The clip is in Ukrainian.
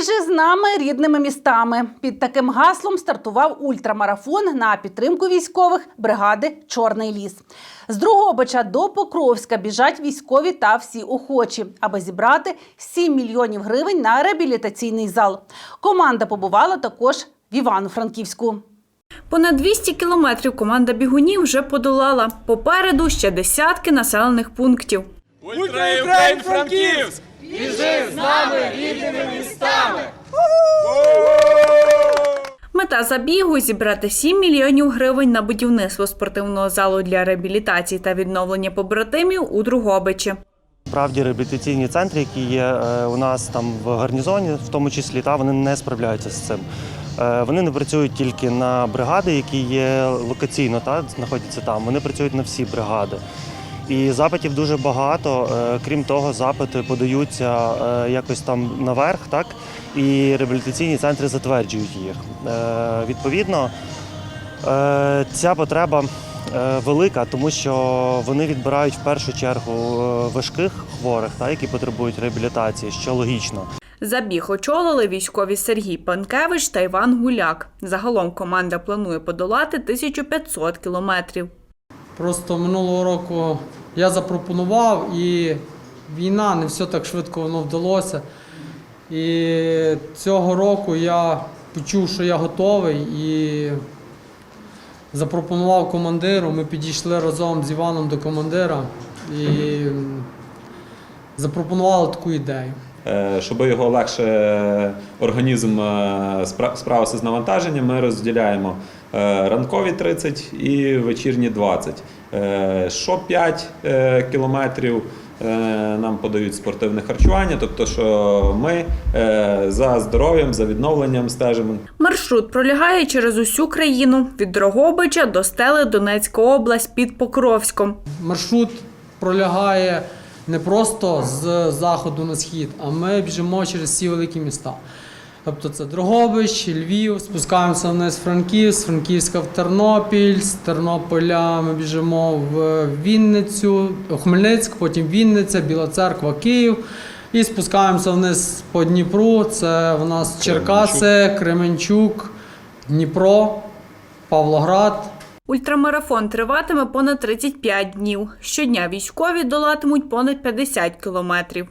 Біжи з нами рідними містами. Під таким гаслом стартував ультрамарафон на підтримку військових бригади Чорний ліс. З Другобича до Покровська біжать військові та всі охочі, аби зібрати 7 мільйонів гривень на реабілітаційний зал. Команда побувала також в Івано-Франківську. Понад 200 кілометрів команда бігунів вже подолала. Попереду ще десятки населених пунктів. Ультра Україн Франківськ! Мета забігу зібрати 7 мільйонів гривень на будівництво спортивного залу для реабілітації та відновлення побратимів у Другобичі. Справді реабілітаційні центри, які є е, у нас там в гарнізоні, в тому числі, та вони не справляються з цим. Е, Вони не працюють тільки на бригади, які є локаційно та знаходяться там. Вони працюють на всі бригади. І запитів дуже багато. Е, Крім того, запити подаються е, якось там наверх, так і реабілітаційні центри затверджують їх. Е, Відповідно, Ця потреба велика, тому що вони відбирають в першу чергу важких хворих, та, які потребують реабілітації, що логічно. Забіг очолили військові Сергій Панкевич та Іван Гуляк. Загалом команда планує подолати 1500 кілометрів. Просто минулого року я запропонував, і війна не все так швидко воно вдалося. І цього року я почув, що я готовий, і запропонував командиру. Ми підійшли разом з Іваном до командира і запропонували таку ідею. Е, Щоб його легше організм е, справився з навантаженням, ми розділяємо е, ранкові 30 і вечірні 20. Е, Що 5 е, кілометрів е, нам подають спортивне харчування, тобто, що ми е, за здоров'ям, за відновленням стежимо. Маршрут пролягає через усю країну від Дрогобича до стели Донецька область під Покровськом. Маршрут пролягає не просто з заходу на схід, а ми біжимо через всі великі міста. Тобто це Дрогобич, Львів, спускаємося вниз Франківськ, Франківська в Тернопіль, з Тернополя ми біжимо в Вінницю, Хмельницьк, потім Вінниця, Біла Церква, Київ. І спускаємося вниз по Дніпру. Це в нас Черкаси, Кременчук, Дніпро, Павлоград. Ультрамарафон триватиме понад 35 днів. Щодня військові долатимуть понад 50 кілометрів.